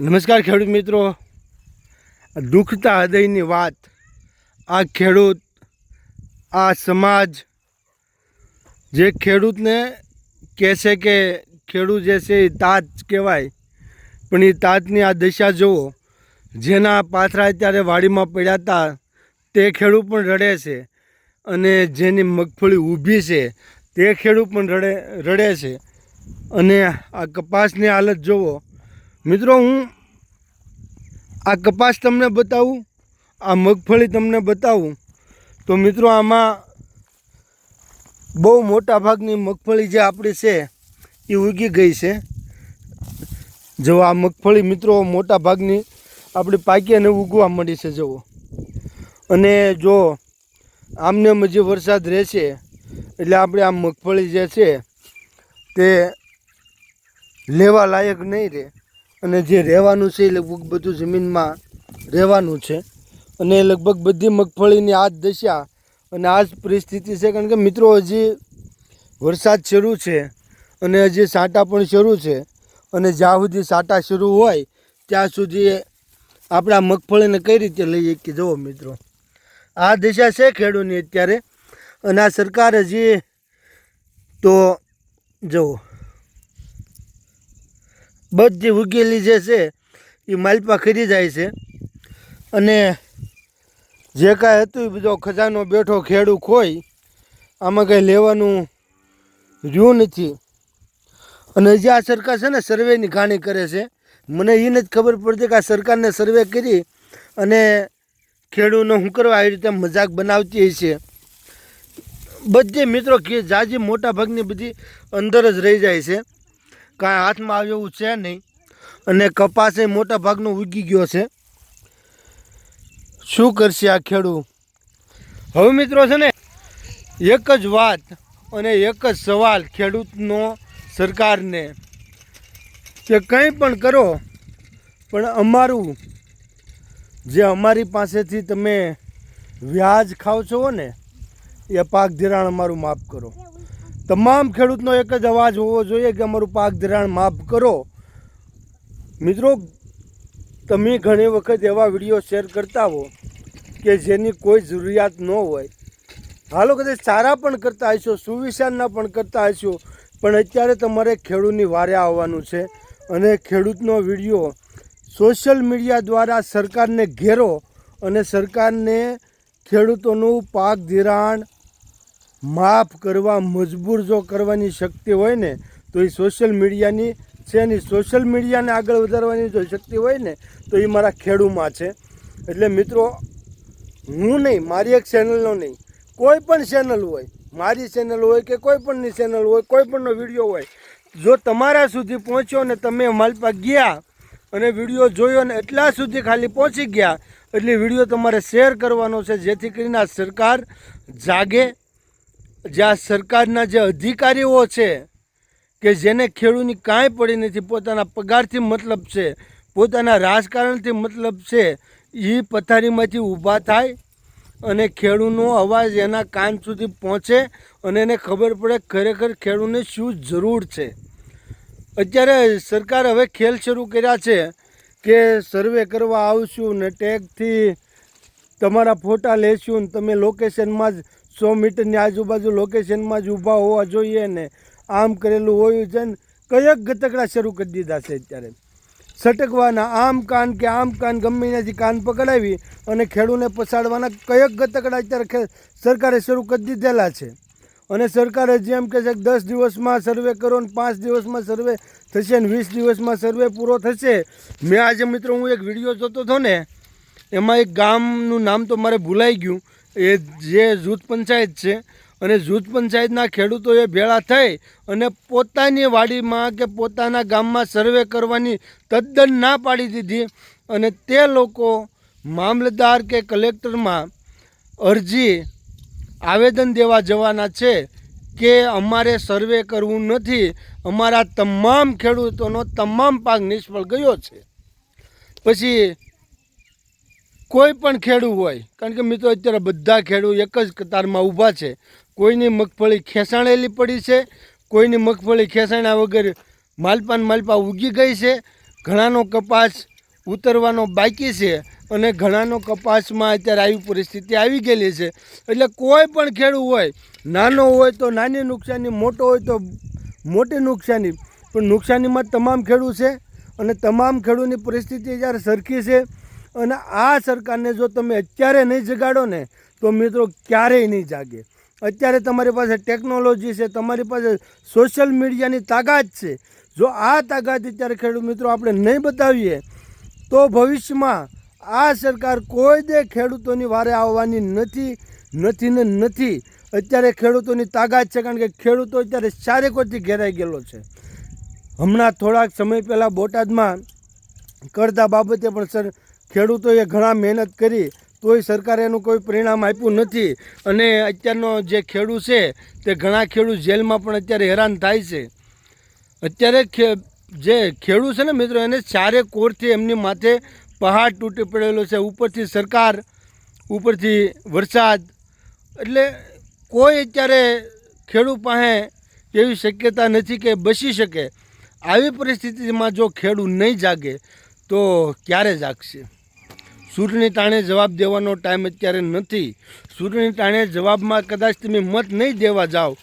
નમસ્કાર ખેડૂત મિત્રો. દુખતા હૃદયની વાત. આ ખેડૂત, આ સમાજ જે ખેડૂતને કહે છે કે ખેડૂત જે છે એ તાત કહેવાય. પણ એ તાતની આ દશા જુઓ. જેના પાથરા અત્યારે વાડીમાં પડ્યા હતા, તે ખેડૂત પણ રડે છે અને જેની મગફળી ઊભી છે, તે ખેડૂત પણ રડે રડે છે. અને આ કપાસની હાલત જુઓ. મિત્રો, હું આ કપાસ તમને બતાવું, આ મગફળી તમને બતાવું. તો મિત્રો, આમાં બહુ મોટા ભાગની મગફળી જે આપણી છે, એ ઉગી ગઈ છે. જો આ મગફળી મિત્રો મોટા ભાગની આપણી પાકી અને ઉગવા મળી છે, જુઓ. અને જો આમને જે વરસાદ રહેશે, એટલે આપણે આ મગફળી જે છે, તે લેવા લાયક નહીં રહે. અને જે રહેવાનું છે એ લગભગ બધું જમીનમાં રહેવાનું છે. અને લગભગ બધી મગફળીની આ જ દશા અને આ જ પરિસ્થિતિ છે. કારણ કે મિત્રો, હજી વરસાદ શરૂ છે અને હજી સાંટા પણ શરૂ છે અને જ્યાં સુધી સાંટા શરૂ હોય, ત્યાં સુધી આપણા મગફળીને કઈ રીતે લઈએ કે જુઓ મિત્રો, આ દશા છે ખેડૂતની અત્યારે. અને આ સરકાર હજી તો જુઓ બધી ઉગેલી જે છે એ માલપા ખરી જાય છે. અને જે કાંઈ હતું એ બધો ખજાનો બેઠો ખેડૂ ખોઈ આમાં કંઈ લેવાનું રહ્યું નથી. અને હજી આ સરકાર છે ને, સર્વેની ઘાણી કરે છે, મને એ નથી ખબર પડતી કે આ સરકારને સર્વે કરી અને ખેડૂતને શું કરવા આવી રીતે મજાક બનાવતી છે બધી મિત્રો કે જાજી મોટા ભાગની બધી અંદર જ રહી જાય છે. કાંઈ હાથમાં આવે એવું છે નહીં. અને કપાસ એ મોટા ભાગનો ઉગી ગયો છે. શું કરશે આ ખેડૂત હવે મિત્રો છે ને, એક જ વાત અને એક જ સવાલ ખેડૂતનો સરકારને કે કંઈ પણ કરો, પણ અમારું જે અમારી પાસેથી તમે વ્યાજ ખાવ છો ને, એ પાક ધિરાણ અમારું માફ કરો. તમામ ખેડૂતનો એક જ અવાજ હોવો જોઈએ કે અમારું પાક ધિરાણ માફ કરો. મિત્રો, તમે ઘણી વખત એવા વીડિયો શેર કરતા હો કે જેની કોઈ જરૂરિયાત ન હોય. હાલો, કદાચ સારા પણ કરતા હશો સુવિચારના પણ કરતા હશો, પણ અત્યારે તમારે ખેડૂતની વારે આવવાનું છે અને ખેડૂતનો વીડિયો સોશિયલ મીડિયા દ્વારા સરકારને ઘેરો અને સરકારને ખેડૂતોનું પાક ધિરાણ માફ કરવા, મજબૂર જો કરવાની શક્તિ હોય ને, તો એ સોશિયલ મીડિયાની છે ને સોશિયલ મીડિયાને આગળ વધારવાની જો શક્તિ હોય ને, તો એ મારા ખેડૂમાં છે. એટલે મિત્રો, હું નહીં, મારી એક ચેનલનો નહીં, કોઈ પણ ચેનલ હોય, મારી ચેનલ હોય કે કોઈ પણની ચેનલ હોય, કોઈ પણનો વીડિયો હોય, જો તમારા સુધી પહોંચ્યો ને, તમે માલપા ગયા અને વીડિયો જોયો ને, એટલા સુધી ખાલી પહોંચી ગયા, એટલે વીડિયો તમારે શેર કરવાનો છે, જેથી કરીને આ સરકાર જાગે જે આ સરકારના જે અધિકારીઓ છે, કે જેને ખેડૂતની કાંઈ પડી નથી, પોતાના પગારથી મતલબ છે, પોતાના રાજકારણથી મતલબ છે એ પથારીમાંથી ઊભા થાય અને ખેડૂતનો અવાજ એના કાન સુધી પહોંચે અને એને ખબર પડે ખરેખર ખેડૂતને શું જરૂર છે. અત્યારે સરકાર હવે ખેલ શરૂ કર્યા છે કે સર્વે કરવા આવશું ને ટેગથી તમારા ફોટા લેશું ને તમે લોકેશનમાં જ સો મીટરની આજુબાજુ લોકેશનમાં જ ઊભા હોવા જોઈએ ને આમ કરેલું હોય છે ને કયક ગતકડા શરૂ કરી દીધા છે અત્યારે. સટકવાના આમ કાન કે આમ કાન ગમે ત્યાંથી કાન પકડાવી અને ખેડૂને પછાડવાના કયક ગતકડા અત્યારે સરકારે શરૂ કરી દીધેલા છે. અને સરકારે જેમ કે છે કે દસ દિવસમાં સર્વે કરો ને પાંચ દિવસમાં સર્વે થશે ને વીસ દિવસમાં સર્વે પૂરો થશે. મેં આજે મિત્રો હું એક વીડિયો જોતો હતો ને, એમાં એક ગામનું નામ તો મારે ભૂલાઈ ગયું. એ જે જૂથ પંચાયત છે, અને જૂથ પંચાયતના ખેડૂતોએ ભેળા થઈ અને પોતાની વાડીમાં કે પોતાના ગામમાં સર્વે કરવાની તદ્દન ના પાડી દીધી અને તે લોકો મામલતદાર કે કલેક્ટરમાં અરજી આવેદન દેવા જવાના છે કે અમારે સર્વે કરવું નથી. અમારા તમામ ખેડૂતોનો તમામ પાક નિષ્ફળ ગયો છે. પછી કોઈ પણ ખેડૂત હોય, કારણ કે મિત્રો અત્યારે બધા ખેડૂત એક જ કતારમાં ઊભા છે, કોઈની મગફળી ખેંચાણેલી પડી છે, કોઈની મગફળી ખેંચાણ્યા વગર માલપાન માલપા ઉગી ગઈ છે, ઘણાનો કપાસ ઉતરવાનો બાકી છે અને ઘણાનો કપાસમાં અત્યારે આવી પરિસ્થિતિ આવી ગયેલી છે. એટલે કોઈ પણ ખેડૂત હોય, નાનો હોય તો નાની નુકસાની, મોટો હોય તો મોટી નુકસાની, પણ નુકસાનીમાં તમામ ખેડૂત છે અને તમામ ખેડૂતની પરિસ્થિતિ જ્યારે સરખી છે અને આ સરકારને જો તમે અત્યારે નહીં જગાડો ને, તો મિત્રો ક્યારેય નહીં જાગે. અત્યારે તમારી પાસે ટેકનોલોજી છે, તમારી પાસે સોશિયલ મીડિયાની તાકાત છે. જો આ તાકાત અત્યારે ખેડૂત મિત્રો આપણે નહીં બતાવીએ, તો ભવિષ્યમાં આ સરકાર કોઈ દે ખેડૂતોની વારે આવવાની નથી નથી ને નથી. અત્યારે ખેડૂતોની તાકાત છે કારણ કે ખેડૂતો અત્યારે ચારેકોરથી ઘેરાઈ ગયેલો છે. હમણાં થોડાક સમય પહેલાં બોટાદમાં કરતા બાબતે પણ સર ખેડૂતોએ ઘણા મહેનત કરી, તોય સરકારે એનું કોઈ પરિણામ આપ્યું નથી. અને અત્યારનો જે ખેડૂત છે, તે ઘણા ખેડૂત જેલમાં પણ અત્યારે હેરાન થાય છે. અત્યારે જે ખેડૂત છે ને મિત્રો, એને ચારે કોરથી એમની માથે પહાડ તૂટી પડેલો છે. ઉપરથી સરકાર, ઉપરથી વરસાદ. એટલે કોઈ અત્યારે ખેડૂત પાસે એવી શક્યતા નથી કે બચી શકે. આવી પરિસ્થિતિમાં જો ખેડૂત નહીં જાગે, તો ક્યારે જાગશે? ચૂંટણી ટાણે જવાબ દેવાનો ટાઈમ અત્યારે નથી. ચૂંટણી ટાણે જવાબમાં કદાચ તમે મત નહીં દેવા જાઓ.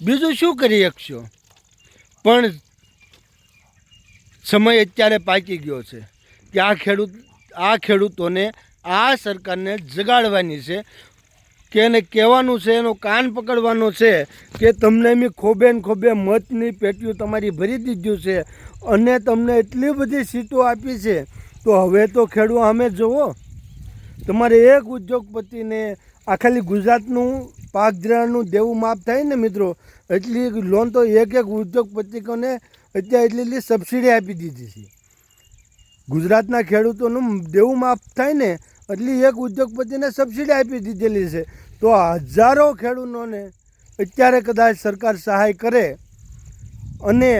બીજું શું કરી શકશો? પણ સમય અત્યારે પાકી ગયો છે કે આ ખેડૂત, આ ખેડૂતોને આ સરકારને જગાડવાની છે કે એને કહેવાનું છે, એનો કાન પકડવાનો છે કે તમને મેં ખોબે ને ખોબે મતની પેટીઓ તમારી ભરી દીધું છે અને તમને એટલી બધી સીટો આપી છે તો હવે તો ખેડૂત અમે જુઓ તમારે એક ઉદ્યોગપતિને આ ખાલી ગુજરાતનું પાક ધિરાણનું દેવું માફ થાય ને મિત્રો, એટલી લોન તો એક એક ઉદ્યોગપતિકોને અત્યારે એટલી એટલી સબસિડી આપી દીધી છે. ગુજરાતના ખેડૂતોનું દેવું માફ થાય ને એટલી એક ઉદ્યોગપતિને સબસિડી આપી દીધેલી છે. તો હજારો ખેડૂતોને અત્યારે કદાચ સરકાર સહાય કરે અને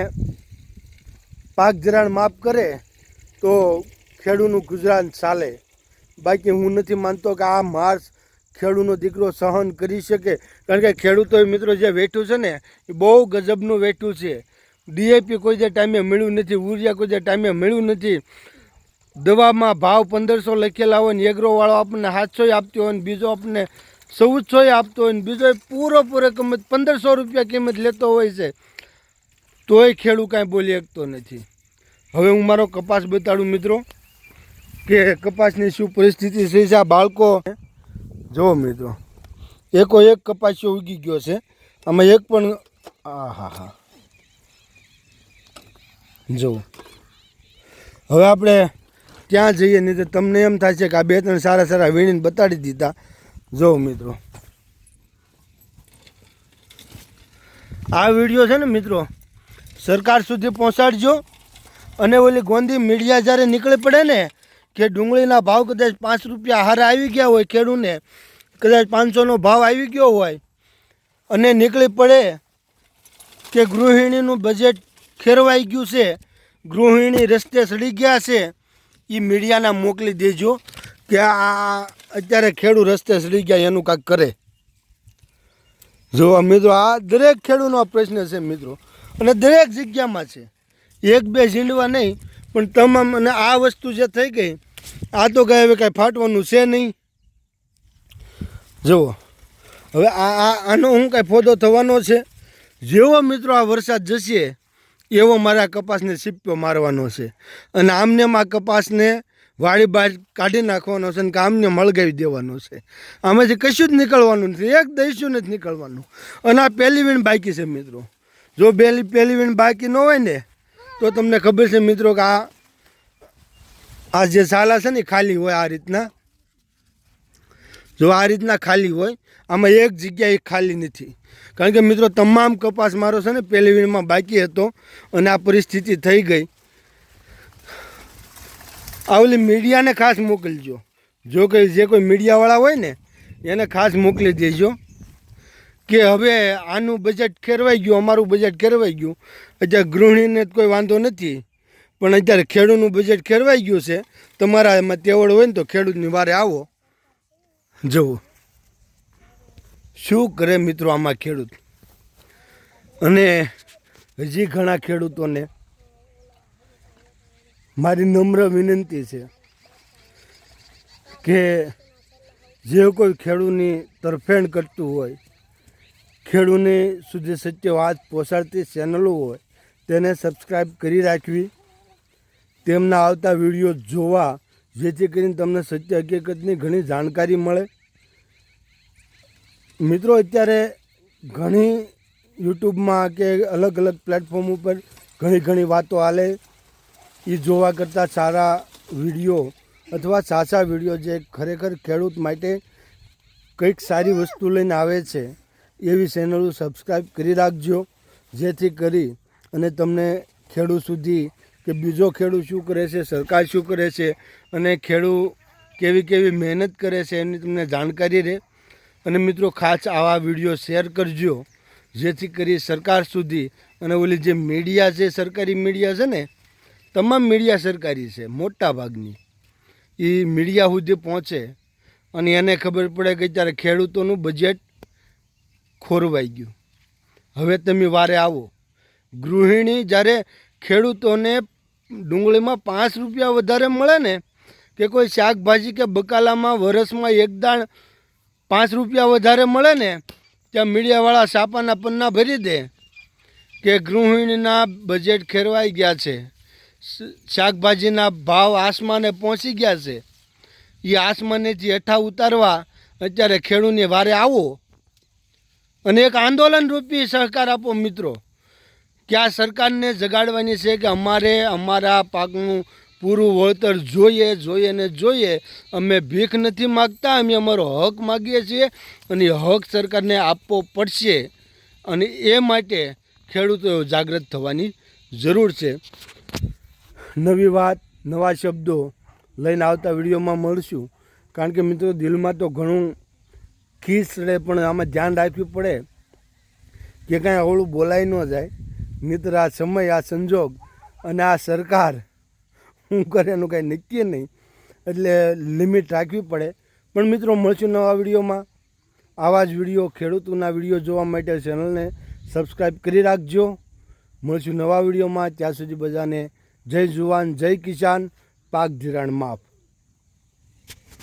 પાક ધિરાણ માફ કરે, તો ખેડૂતનું ગુજરાન ચાલે. બાકી હું નથી માનતો કે આ માર્ચ ખેડૂતનો દીકરો સહન કરી શકે. કારણ કે ખેડૂતો મિત્રો જે વેઠું છે ને, એ બહુ ગજબનું વેઠું છે. ડીએપી કોઈ જે ટાઈમે મળ્યું નથી ઉરિયા કોઈ જે ટાઈમે મળ્યું નથી. દવામાં ભાવ પંદરસો લખેલા હોય ને, એગ્રોવાળો આપણને સાતસોય આપતો હોય ને, બીજો આપણને ચૌદસોય આપતો હોય ને, બીજો પૂરેપૂરો કિંમત પંદરસો રૂપિયા કિંમત લેતો હોય છે. તોય ખેડૂત કાંઈ બોલી શકતો નથી. હવે હું મારો કપાસ બતાડું, મિત્રો. કે કપાસની શું પરિસ્થિતિ છે આ બાળકો? જો મિત્રો, એકો એક કપાસિયો ઉગી ગયો છે. આમાં એક પણ આ હા. હા જો હવે આપણે ત્યાં જઈએ નહીં તો તમને એમ થાય છે કે આ બે ત્રણ સારા સારા વીણીને બતાડી દીધા. જો મિત્રો. આ વીડિયો છે ને મિત્રો, સરકાર સુધી પહોંચાડજો. અને ઓલી ગોંધી મીડિયા જ્યારે નીકળી પડે ને કે ડુંગળીના ભાવ કદાચ પાંચ રૂપિયા હાર આવી ગયા હોય ખેડૂને, કદાચ પાંચસોનો ભાવ આવી ગયો હોય અને નીકળી પડે કે ગૃહિણીનું બજેટ ખેરવાઈ ગયું છે, ગૃહિણી રસ્તે સડી ગયા છે એ મીડિયાના મોકલી દેજો કે આ, અત્યારે ખેડૂત રસ્તે સડી ગયા, એનું કાંઈક કરે. જો મિત્રો, આ દરેક ખેડૂતનો પ્રશ્ન છે મિત્રો. અને દરેક જગ્યામાં છે. એક બે ઝીંડવા નહીં પણ તમામ અને આ વસ્તુ જે થઈ ગઈ, આ તો કહે હવે કાંઈ ફાટવાનું છે નહીં. જુઓ, હવે આ આનો હું કાંઈ ફોદો થવાનો છે? જેવો મિત્રો આ વરસાદ જશે, એવો મારા કપાસને સિપ્પો મારવાનો છે. અને આમને આ કપાસને વાળી બહાર કાઢી નાખવાનો છે અને આમને મળગાવી દેવાનો છે. આમાંથી કશું જ નીકળવાનું નથી, એક દઈશું નથી નીકળવાનું. અને આ પહેલી વીણ બાકી છે મિત્રો. જો પહેલી પહેલી વીણ બાકી ન હોય ને તો તમને ખબર છે મિત્રો કે આ આ જે સાલા છે ને ખાલી હોય આ રીતના. જો આ રીતના ખાલી હોય, આમાં એક જગ્યાએ ખાલી નથી. કારણ કે મિત્રો તમામ કપાસ મારો છે ને પહેલી બાકી હતો અને આ પરિસ્થિતિ થઈ ગઈ. આ ઓલી મીડિયાને ખાસ મોકલજો. જો કે જે કોઈ મીડિયાવાળા હોય ને, એને ખાસ મોકલી દેજો. કે હવે આનું બજેટ ખેરવાઈ ગયું, અમારું બજેટ ખેરવાઈ ગયું. અત્યારે ગૃહિણીને કોઈ વાંધો નથી. પણ અત્યારે ખેડૂતનું બજેટ ખેરવાઈ ગયું છે. તમારા એમાં તેવડ હોય ને તો ખેડૂતની વારે આવો. જવું શું કરે મિત્રો આમાં ખેડૂત? અને હજી ઘણા ખેડૂતોને મારી નમ્ર વિનંતી છે કે જે કોઈ ખેડૂતની તરફેણ કરતું હોય, ખેડૂતની સુધી સત્ય વાત પહોંચાડતી ચેનલો હોય તેને સબસ્ક્રાઈબ કરી રાખવી. તેમના આવતા વીડિયો જોવા, જેથી કરીને તમને સત્ય હકીકતની ઘણી જાણકારી મળે. મિત્રો, અત્યારે ઘણી યુટ્યુબમાં કે અલગ અલગ પ્લેટફોર્મ ઉપર ઘણી ઘણી વાતો હાલે. એ જોવા કરતાં સારા વીડિયો અથવા સાચા વીડિયો જે ખરેખર ખેડૂત માટે કંઈક સારી વસ્તુ લઈને આવે છે, એવી ચેનલો સબસ્ક્રાઈબ કરી રાખજો. જેથી કરી અને તમને ખેડૂત સુધી કે બીજો ખેડૂત શું કરે છે, સરકાર શું કરે છે અને ખેડૂત કેવી કેવી મહેનત કરે છે એની તમને જાણકારી રહે. અને મિત્રો ખાસ આવા વીડિયો શેર કરજો, જેથી કરી સરકાર સુધી અને ઓલી જે મીડિયા છે, સરકારી મીડિયા છે ને, તમામ મીડિયા સરકારી છે મોટા ભાગની એ મીડિયા સુધી પહોંચે અને એને ખબર પડે કે ત્યારે ખેડૂતોનું બજેટ ખોરવાઈ ગયું. હવે તમે વારે આવો. ગૃહિણી જ્યારે ખેડૂતોને ડુંગળીમાં પાંચ રૂપિયા વધારે મળે ને, કે કોઈ શાકભાજી કે બકાલામાં વરસમાં એક દાણ પાંચ રૂપિયા વધારે મળે ને, ત્યાં મીડિયાવાળા સાપાના પન્ના ભરી દે કે ગૃહિણીના બજેટ ખેરવાઈ ગયા છે. શાકભાજીના ભાવ આસમાને પહોંચી ગયા છે. એ આસમાનેથી હેઠા ઉતારવા અત્યારે ખેડૂતને વારે આવો. અને એક આંદોલન રૂપી સહકાર આપો મિત્રો. કે આ સરકારને જગાડવાની છે કે અમારે અમારા પાકનું પૂરું વળતર જોઈએ જોઈએ ને જોઈએ. અમે ભીખ નથી માગતા, અમે અમારો હક માગીએ છીએ અને હક સરકારને આપવો પડશે. અને એ માટે ખેડૂતો જાગૃત થવાની જરૂર છે. નવી વાત, નવા શબ્દો લઈને આવતા વિડીયોમાં મળશું. કારણ કે મિત્રો, દિલમાં તો ઘણું ખીસ રહે, પણ આમાં ધ્યાન રાખવું પડે. કે કાંઈ અવળું બોલાય ન જાય. મિત્ર આ સમય, આ સંજોગ અને આ સરકાર. હું કરે એનું કાંઈ નક્કી નહીં. એટલે લિમિટ રાખવી પડે. પણ મિત્રો, મળશું નવા વિડીયોમાં. આવા જ વીડિયો, ખેડૂતોના વીડિયો જોવા માટે ચેનલને સબસ્ક્રાઈબ કરી રાખજો. મળશું નવા વિડીયોમાં. ત્યાં સુધી બધાને જય જુવાન, જય કિસાન. પાક ધિરાણ માફ.